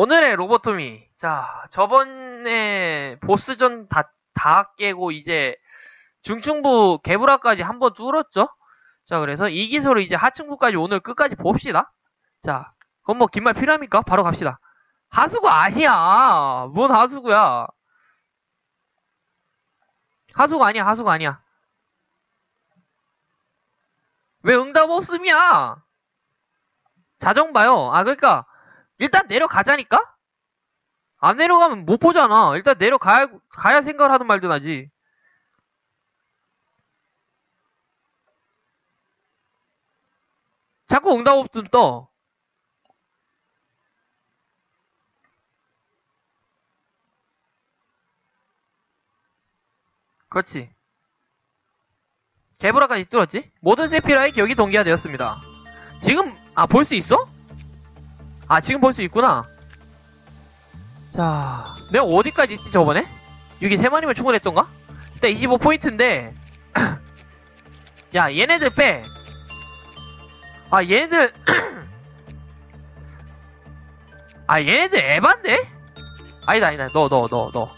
오늘의 로보토미. 자, 저번에 보스전 다, 다 깨고 이제 중층부 개브라까지 한번 뚫었죠? 자, 그래서 이 기술을 이제 하층부까지 오늘 끝까지 봅시다. 자, 그럼 뭐 긴 말 필요합니까? 바로 갑시다. 하수구 아니야! 뭔 하수구야? 하수구 아니야, 하수구 아니야. 왜 응답 없음이야? 자정 봐요. 아, 그러니까 일단 내려가자니까? 안 내려가면 못 보잖아. 일단 내려가야 가야 생각을 하든 말든 하지. 자꾸 응답 없음 떠. 그렇지. 개브라까지 뚫었지? 모든 세피라의 기억이 동기화되었습니다. 지금 아 볼 수 있어? 아 지금 볼 수 있구나. 자, 내가 어디까지 있지 저번에? 여기 세 마리면 충분했던가? 일단 25포인트인데 야 얘네들 빼. 아 얘네들 아 얘네들 에반데? 아니다 아니다 너 너 너 너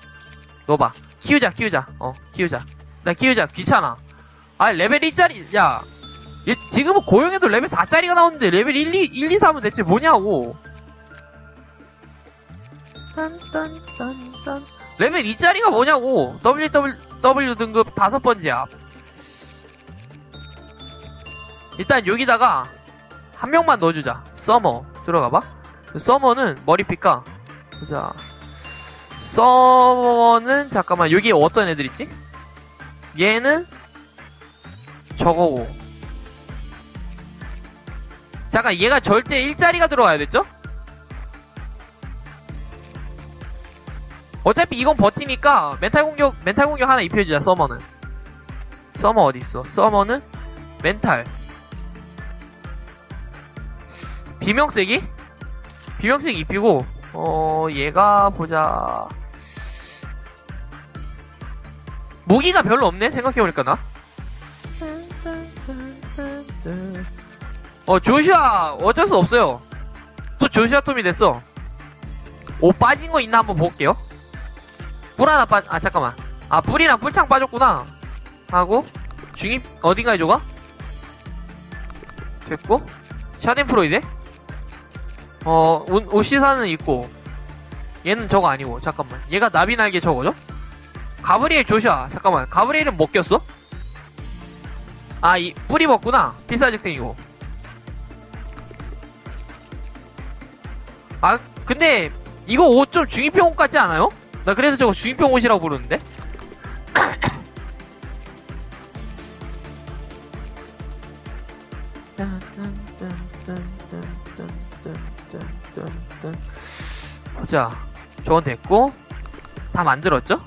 너봐 키우자 키우자 어 키우자 나 키우자 귀찮아 아 레벨 1짜리 야 얘, 지금은 고용해도 레벨 4짜리가 나오는데 레벨 1, 2, 1, 2, 3은 대체 뭐냐고. 딴딴딴딴. 레벨 2짜리가 뭐냐고. WW 등급 다섯 번째야. 일단 여기다가 한 명만 넣어주자. 서머. 들어가봐. 서머는 머리 피까 보자 서머는 잠깐만 여기 어떤 애들 있지? 얘는 저거고 잠깐 얘가 절대 일자리가 들어가야 됐죠? 어차피 이건 버티니까 멘탈 공격 멘탈 공격 하나 입혀주자 서머는 서머 어디 있어? 서머는 멘탈 비명세기? 비명세기 입히고 어 얘가 보자 무기가 별로 없네 생각해보니까 나 어, 조슈아, 어쩔 수 없어요. 또 조슈아 톰이 됐어. 옷 빠진 거 있나 한번 볼게요. 뿔 하나 빠, 아, 잠깐만. 아, 뿔이랑 뿔창 빠졌구나. 하고, 중입, 어딘가에 줘가? 됐고, 샤덴프로이드? 어, 옷, 옷시사는 있고, 얘는 저거 아니고, 잠깐만. 얘가 나비 날개 저거죠? 가브리엘 조슈아, 잠깐만. 가브리엘은 못 꼈어? 아, 이, 뿔이 먹구나. 필사직생이고. 아, 근데, 이거 옷 좀 중이병 옷 같지 않아요? 나 그래서 저거 중이병 옷이라고 부르는데? 자, 저건 됐고, 다 만들었죠?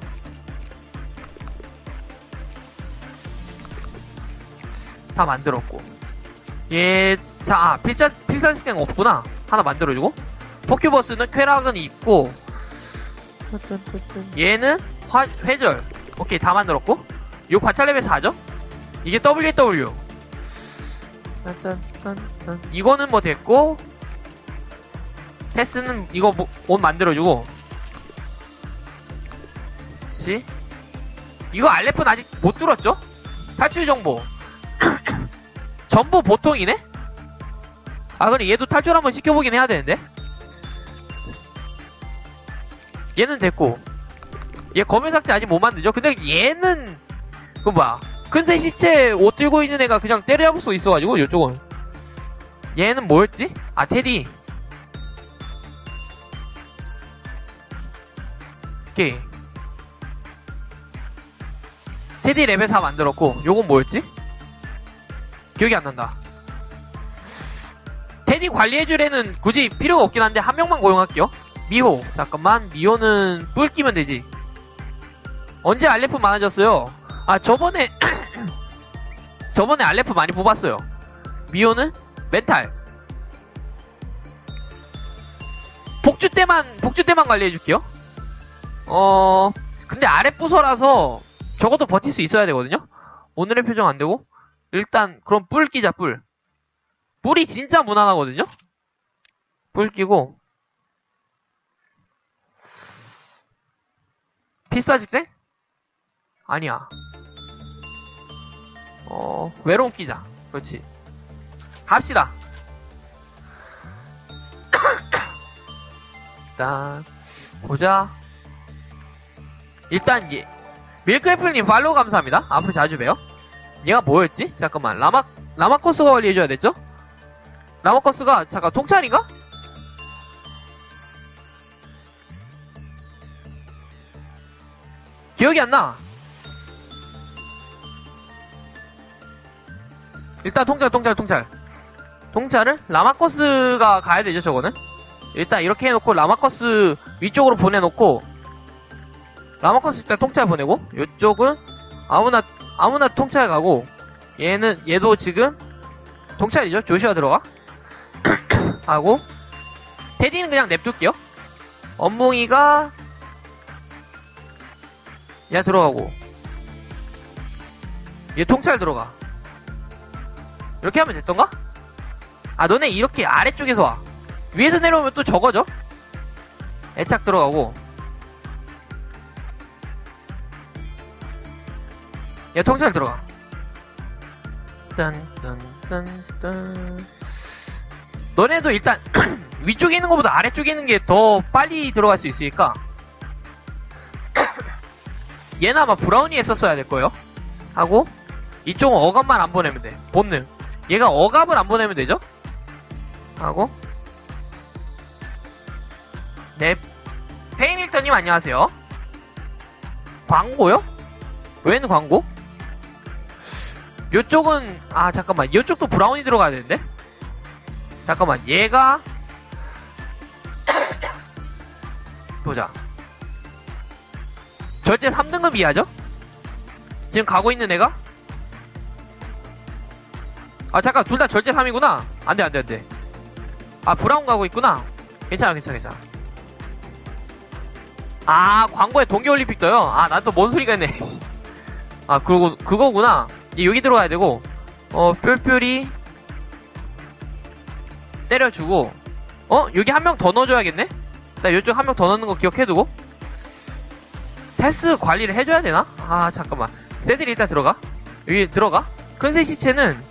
다 만들었고. 얘, 자, 아, 필사, 필사스갱 없구나. 하나 만들어주고. 포큐버스는 쾌락은 있고. 얘는 화, 회절. 오케이, 다 만들었고. 요 관찰 레벨 4죠? 이게 WW. 이거는 뭐 됐고. 패스는 이거 뭐, 옷 만들어주고. 그치? 이거 알레프는 아직 못 뚫었죠? 탈출 정보. 전부 보통이네? 아, 그래, 얘도 탈출 한번 시켜보긴 해야 되는데? 얘는 됐고. 얘 검열삭제 아직 못 만들죠? 근데 얘는, 그 뭐야. 근데 시체 옷 들고 있는 애가 그냥 때려잡을 수 있어가지고, 요쪽은. 얘는 뭐였지? 아, 테디. 오케이. 테디 레벨 4 만들었고, 요건 뭐였지? 기억이 안 난다. 테디 관리해줄 애는 굳이 필요가 없긴 한데 한 명만 고용할게요. 미호. 잠깐만. 미호는 뿔 끼면 되지. 언제 알레프 많아졌어요? 아 저번에 저번에 알레프 많이 뽑았어요. 미호는 멘탈. 복주 때만 복주 때만 관리해줄게요. 어 근데 아래 부서라서 적어도 버틸 수 있어야 되거든요. 오늘의 표정 안 되고 일단 그럼 뿔 끼자 뿔. 뿔이 진짜 무난하거든요. 뿔 끼고 피스타 직생? 아니야. 어, 외로운 끼자. 그렇지. 갑시다. 일단, 보자. 일단, 예. 밀크애플님 팔로우 감사합니다. 앞으로 자주 봬요. 얘가 뭐였지? 잠깐만. 라마, 라마커스가 관리해줘야 됐죠? 라마커스가, 잠깐, 통찰인가? 기억이 안 나. 일단 통찰, 통찰, 통찰. 통찰을 라마커스가 가야 되죠, 저거는. 일단 이렇게 해놓고 라마커스 위쪽으로 보내놓고 라마커스 일단 통찰 보내고 이쪽은 아무나 아무나 통찰 가고 얘는 얘도 지금 통찰이죠. 조슈아 들어가 하고 테디는 그냥 냅둘게요. 엄몽이가 얘 들어가고. 얘 통찰 들어가. 이렇게 하면 됐던가? 아 너네 이렇게 아래쪽에서 와. 위에서 내려오면 또 저거죠? 애착 들어가고. 얘 통찰 들어가. 딴딴딴딴. 너네도 일단 위쪽에 있는 것보다 아래쪽에 있는 게 더 빨리 들어갈 수 있으니까 얘는 아마 브라우니 했었어야 될 거예요. 하고 이쪽은 어감만 안 보내면 돼. 본능. 얘가 어감을 안 보내면 되죠? 하고 네. 페인일턴님 안녕하세요. 광고요? 웬 광고? 요쪽은 아 잠깐만. 요쪽도 브라운이 들어가야 되는데? 잠깐만. 얘가 보자 절제 3등급 이하죠? 지금 가고 있는 애가? 아 잠깐 둘 다 절제 3이구나. 안돼 안돼 안돼. 아 브라운 가고 있구나. 괜찮아 괜찮아 괜찮아. 아 광고에 동계올림픽 떠요? 아 난 또 뭔 소리가 있네. 아 그거 그거구나. 얘 여기 들어가야 되고. 어 뿅뿅이 때려주고. 어? 여기 한 명 더 넣어줘야겠네? 나 이쪽 한 명 더 넣는 거 기억해두고 패스 관리를 해줘야 되나 아 잠깐만 세들이 일단 들어가 여기 들어가 큰새 시체는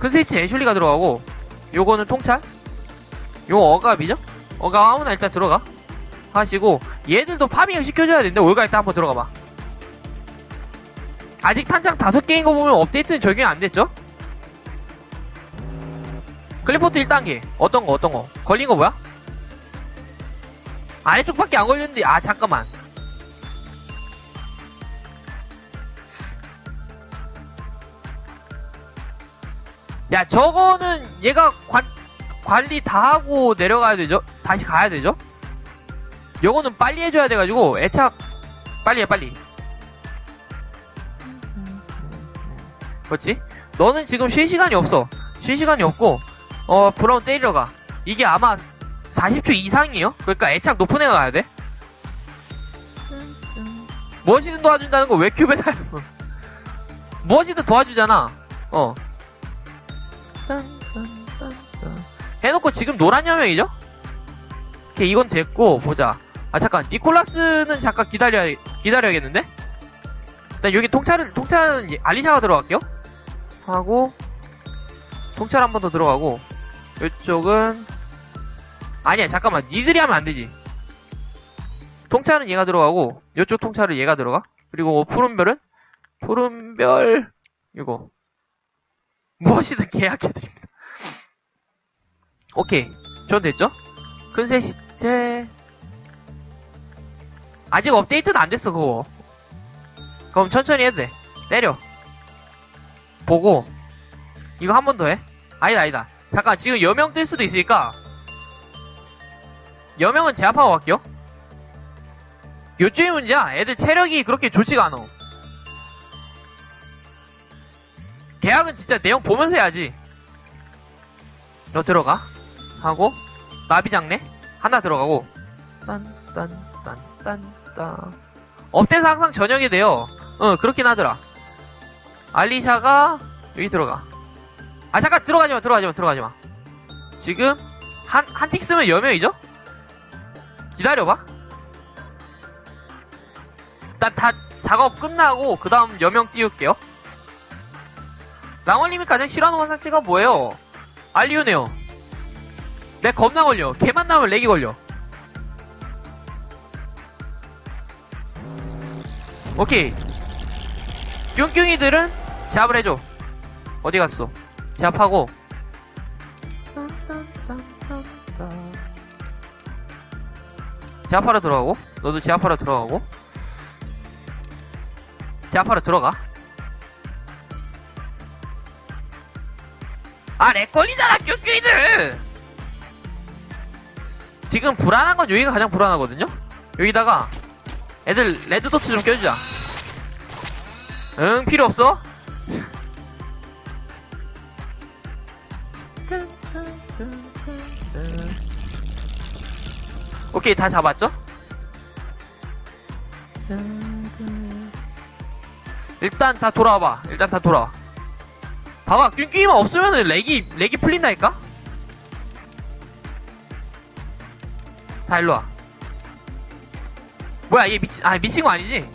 큰새 시체 애슐리가 들어가고 요거는 통찰 요거 어갑이죠 어갑 아무나 일단 들어가 하시고 얘들도 파밍을 시켜줘야 되는데 올가 일단 한번 들어가봐 아직 탄창 다섯 개인 거 보면 업데이트는 적용이 안 됐죠? 클리포트 1단계. 어떤 거, 어떤 거? 걸린 거 뭐야? 아래쪽밖에 안 걸렸는데, 아, 잠깐만. 야, 저거는 얘가 관, 관리 다 하고 내려가야 되죠? 다시 가야 되죠? 요거는 빨리 해줘야 돼가지고, 애착, 빨리 해, 빨리. 그렇지? 너는 지금 쉴 시간이 없어. 쉴 시간이 없고, 어, 브라운 때리러 가. 이게 아마 40초 이상이에요? 그러니까 애착 높은 애가 가야 돼? 무엇이든 도와준다는 거왜달 무엇이든 도와주잖아. 어. 해놓고 지금 노란 여명이죠? 오케이, 이건 됐고, 보자. 아, 잠깐. 니콜라스는 잠깐 기다려, 기다려야겠는데? 일단 여기 통찰은, 통찰은 알리샤가 들어갈게요. 하고, 통찰 한 번 더 들어가고, 이쪽은, 아니야, 잠깐만. 니들이 하면 안 되지. 통찰은 얘가 들어가고, 이쪽 통찰은 얘가 들어가. 그리고 푸른별은? 푸른별, 이거. 무엇이든 계약해드립니다. 오케이. 전 됐죠? 근세 시체. 아직 업데이트는 안 됐어, 그거. 그럼 천천히 해도 돼. 때려. 보고, 이거 한 번 더 해. 아니다, 아니다. 잠깐, 지금 여명 뜰 수도 있으니까, 여명은 제압하고 갈게요. 요쯤이 문제야. 애들 체력이 그렇게 좋지가 않아. 계약은 진짜 내용 보면서 해야지. 너 들어가. 하고, 나비장네. 하나 들어가고, 딴, 딴, 딴, 딴, 딴. 업돼서 항상 저녁이 돼요. 어, 그렇긴 하더라. 알리샤가, 여기 들어가. 아, 잠깐, 들어가지 마, 들어가지 마, 들어가지 마. 지금, 한, 한 틱 쓰면 여명이죠? 기다려봐. 일단 다 작업 끝나고 그 다음 여명 띄울게요. 랑월님이 가장 싫어하는 환상체가 뭐예요? 알리오네요. 내 겁나 걸려. 걔 만 나오면 렉이 걸려. 오케이. 뀨뀨이들은 제압을 해줘. 어디 갔어? 제압하고. 제압하러 들어가고. 너도 제압하러 들어가고. 제압하러 들어가. 아, 렉 걸리잖아, 뀨뀨이들! 지금 불안한 건 여기가 가장 불안하거든요? 여기다가 애들 레드도트 좀 껴주자. 응, 필요 없어? 오케이, 다 잡았죠? 일단 다 돌아와봐. 일단 다 돌아와. 봐봐, 뀨뀨이만 없으면은 렉이, 렉이 풀린다니까? 다 일로와. 뭐야, 얘 미친, 아, 미친 거 아니지?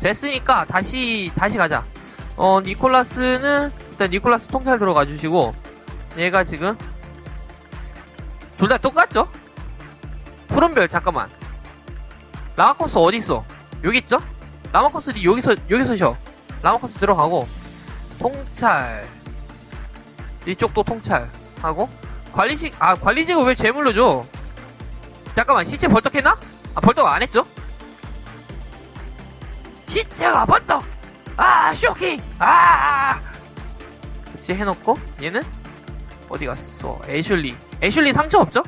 됐으니까, 다시, 다시 가자. 어, 니콜라스는, 일단 니콜라스 통찰 들어가 주시고, 얘가 지금, 둘 다 똑같죠? 푸른별, 잠깐만. 라마커스 어디있어? 여기 있죠? 라마커스 여기서, 여기서 쉬어. 라마커스 들어가고, 통찰. 이쪽도 통찰. 하고, 관리직, 아, 관리직을 왜 제물로 줘? 잠깐만, 시체 벌떡했나? 아, 벌떡 안 했죠? 시체가 벌떡! 아, 쇼킹! 아! 그치, 해놓고, 얘는? 어디 갔어? 애슐리. 애슐리 상처 없죠?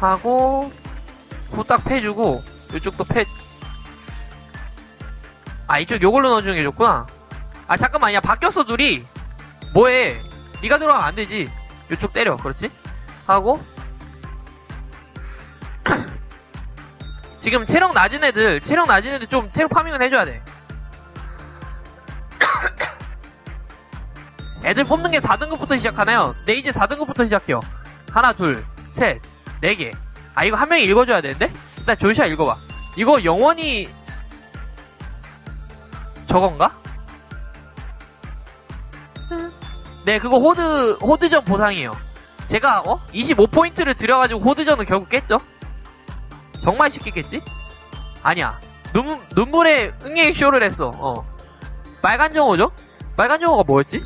하고, 후딱 패주고, 이쪽도 패, 아, 이쪽 요걸로 넣어주는 게 좋구나. 아, 잠깐만, 야, 바뀌었어, 둘이. 뭐해? 네가 들어가면 안 되지. 요쪽 때려, 그렇지? 하고, 지금 체력 낮은 애들, 체력 낮은 애들 좀 체력 파밍을 해줘야 돼. 애들 뽑는 게 4등급부터 시작하나요? 네, 이제 4등급부터 시작해요. 하나, 둘, 셋, 네 개. 아, 이거 한 명이 읽어줘야 되는데? 일단 조시아 읽어봐. 이거 영원히, 저건가? 네, 그거 호드, 호드전 보상이에요. 제가, 어? 25포인트를 들여가지고 호드전을 결국 깼죠? 정말 쉽게 깼지? 아니야. 눈, 눈물에 응애 쇼를 했어, 어. 빨간 정호죠? 빨간 정호가 뭐였지?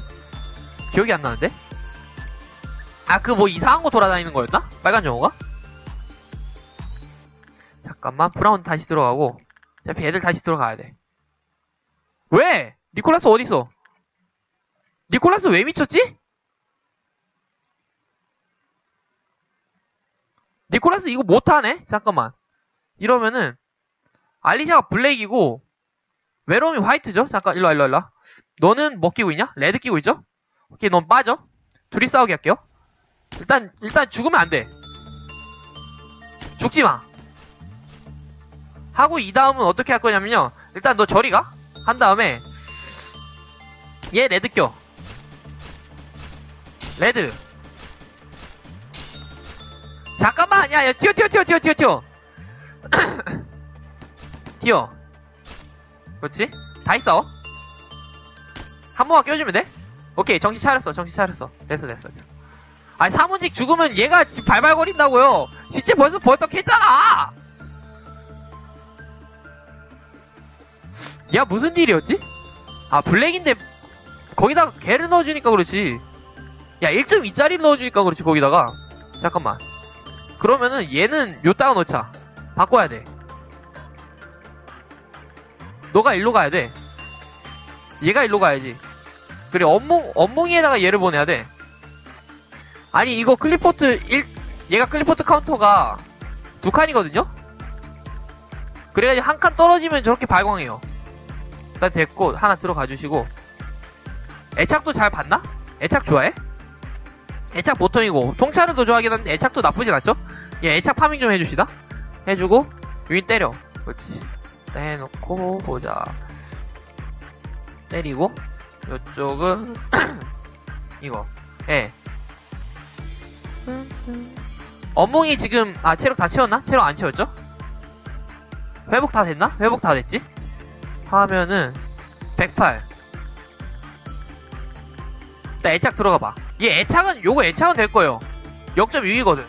기억이 안 나는데? 아, 그 뭐 이상한 거 돌아다니는 거였나? 빨간 정호가? 잠깐만, 브라운 다시 들어가고. 어차피 애들 다시 들어가야 돼. 왜? 니콜라스 어딨어? 니콜라스 왜 미쳤지? 니콜라스 이거 못하네? 잠깐만. 이러면은, 알리샤가 블랙이고, 외로움이 화이트죠? 잠깐, 일로와, 일로와, 일로와. 너는 뭐 끼고 있냐? 레드 끼고 있죠? 오케이, 넌 빠져. 둘이 싸우게 할게요. 일단, 일단 죽으면 안 돼. 죽지 마. 하고 이 다음은 어떻게 할 거냐면요. 일단 너 저리 가. 한 다음에, 얘 레드 껴. 레드. 잠깐만, 야, 야, 튀어, 튀어, 튀어, 튀어, 튀어, 튀어. 튀어. 그렇지? 다 있어. 한 번만 껴주면 돼? 오케이, 정신 차렸어, 정신 차렸어. 됐어, 됐어, 됐어. 아니, 사무직 죽으면 얘가 지금 발발거린다고요. 진짜 벌써 벌떡 했잖아! 야, 무슨 일이었지? 아, 블랙인데, 거기다가 개를 넣어주니까 그렇지. 야, 1.2짜리 넣어주니까 그렇지, 거기다가. 잠깐만. 그러면은 얘는 요따가 넣자. 바꿔야 돼. 너가 일로 가야 돼. 얘가 일로 가야지. 그래, 업몽, 업몽이에다가 얘를 보내야 돼. 아니, 이거 클리포트 1, 얘가 클리포트 카운터가 두 칸이거든요? 그래가지고 한 칸 떨어지면 저렇게 발광해요. 일단 됐고, 하나 들어가 주시고. 애착도 잘 봤나? 애착 좋아해? 애착 보통이고, 통찰은 더 좋아하긴 한데, 애착도 나쁘진 않죠? 얘 애착 파밍 좀 해주시다? 해주고, 유인 때려. 그렇지. 해놓고, 보자. 때리고, 요쪽은, 이거. 예. 어몽이 지금 아 체력 다 채웠나? 체력 안 채웠죠? 회복 다 됐나? 회복 다 됐지? 하면은 108. 나 애착 들어가 봐. 얘 애착은 요거 애착은 될 거예요. 0.6이거든.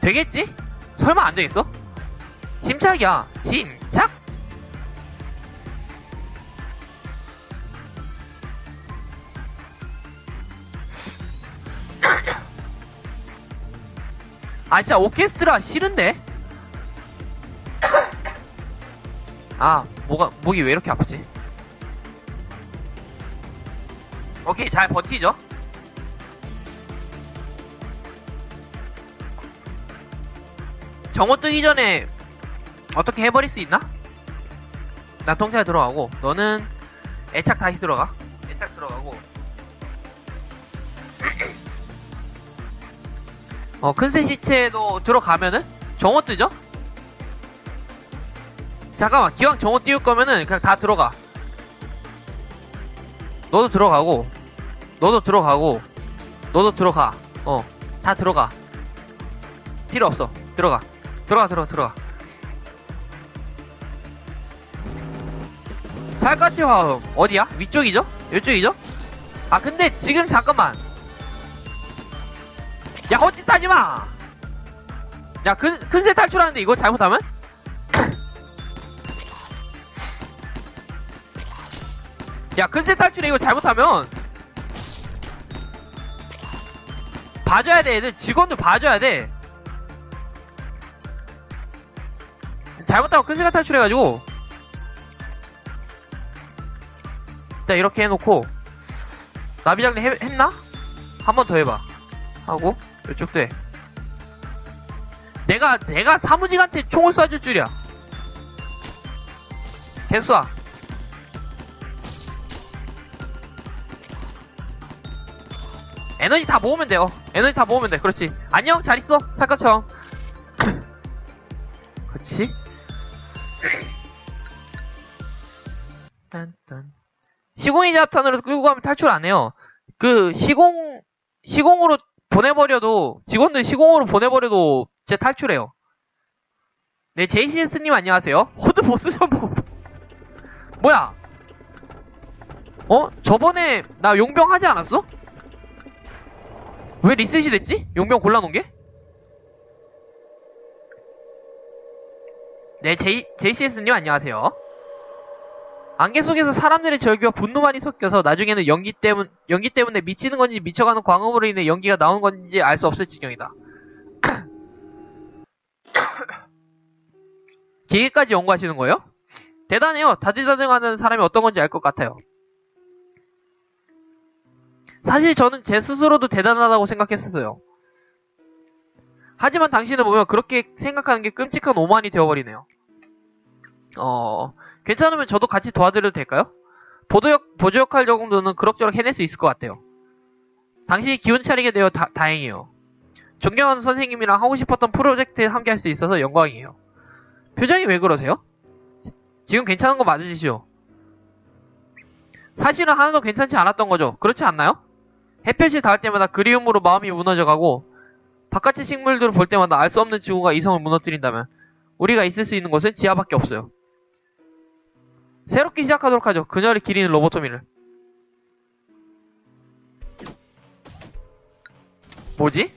되겠지? 설마 안 되겠어? 침착이야. 침착? 아 진짜 오케스트라 싫은데? 아 뭐가 목이 왜 이렇게 아프지? 오케이 잘 버티죠? 정오 뜨기 전에 어떻게 해버릴 수 있나? 나 통찰 들어가고 너는 애착 다시 들어가 애착 들어가고 어 큰새 시체도 들어가면은 정오 뜨죠? 잠깐만 기왕 정오 띄울 거면은 그냥 다 들어가 너도 들어가고 너도 들어가고 너도 들어가 어 다 들어가 필요 없어 들어가 들어가 들어가 들어가 살갗이 화음 어디야? 위쪽이죠? 이쪽이죠? 아 근데 지금 잠깐만 하지 마! 야 큰, 큰새 탈출하는데 이거 잘못하면? 야 큰새 탈출에 이거 잘못하면 봐줘야 돼 애들. 직원들 봐줘야 돼. 잘못하면 큰새가 탈출해가지고. 일단 이렇게 해놓고 나비장님 해- 했나? 한 번 더 해봐. 하고 이쪽도 해 내가 내가 사무직한테 총을 쏴줄 줄이야. 계속 쏴 에너지 다 모으면 돼요. 에너지 다 모으면 돼. 그렇지. 안녕. 잘 있어. 살것처럼 그렇지? 딴딴. 시공이 잡탄으로 끌고 가면 탈출 안 해요. 그 시공 시공으로 보내버려도 직원들 시공으로 보내버려도 제 탈출해요. 네 JCS님 안녕하세요. 호드 보스 좀 보고 뭐야? 어 저번에 나 용병 하지 않았어? 왜 리셋이 됐지? 용병 골라놓은 게? 네 J JCS님 안녕하세요. 안개 속에서 사람들의 절규와 분노만이 섞여서 나중에는 연기 때문 연기 때문에 미치는 건지 미쳐가는 광음으로 인해 연기가 나오는 건지 알 수 없을 지경이다. 기계까지 연구하시는 거예요? 대단해요. 다재다능하는 사람이 어떤 건지 알 것 같아요. 사실 저는 제 스스로도 대단하다고 생각했었어요. 하지만 당신을 보면 그렇게 생각하는 게 끔찍한 오만이 되어버리네요. 어, 괜찮으면 저도 같이 도와드려도 될까요? 보조역, 보조 역할 정도는 그럭저럭 해낼 수 있을 것 같아요. 당신이 기운 차리게 되어 다, 다행이에요. 존경하는 선생님이랑 하고 싶었던 프로젝트에 함께 할 수 있어서 영광이에요. 표정이 왜 그러세요? 지금 괜찮은 거 맞으시죠? 사실은 하나도 괜찮지 않았던 거죠. 그렇지 않나요? 햇볕이 닿을 때마다 그리움으로 마음이 무너져가고 바깥의 식물들을 볼 때마다 알 수 없는 지구가 이성을 무너뜨린다면 우리가 있을 수 있는 곳은 지하밖에 없어요. 새롭게 시작하도록 하죠. 그녀를 기리는 로보토미를. 뭐지?